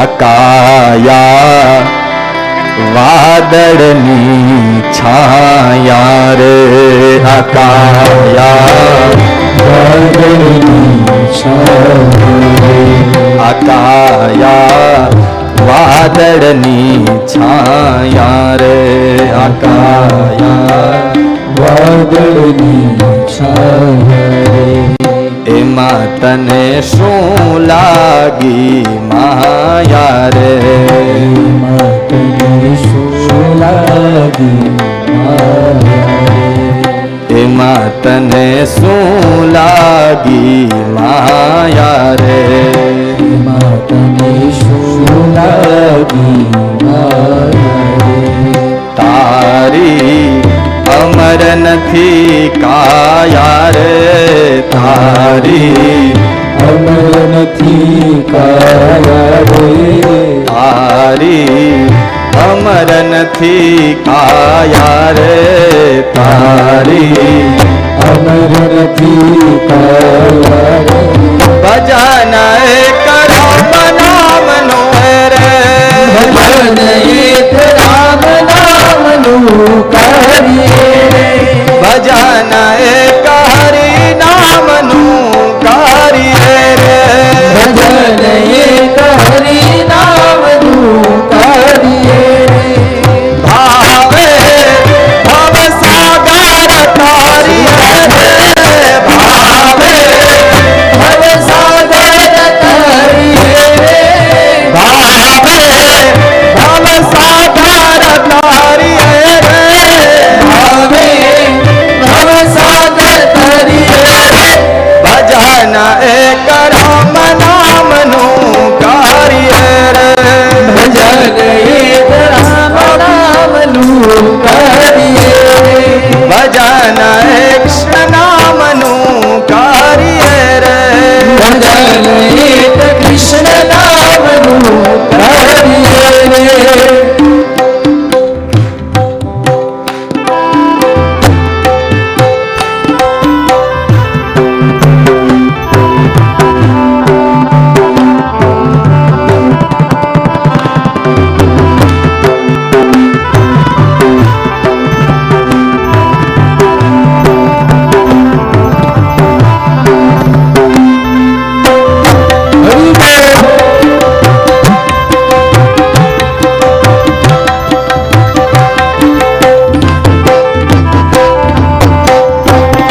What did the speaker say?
આકાયા વાદળની છાયા રે આકાયા આકાયા વાદળની છાયા રે આકાયા એમાં તને શું લાગી માયા રે? એમાં તને શું લાગી માયા રે? તારી અમર નથી કાયા રે? તારી નથી કાયા રે તારી. અમર નથી કાયા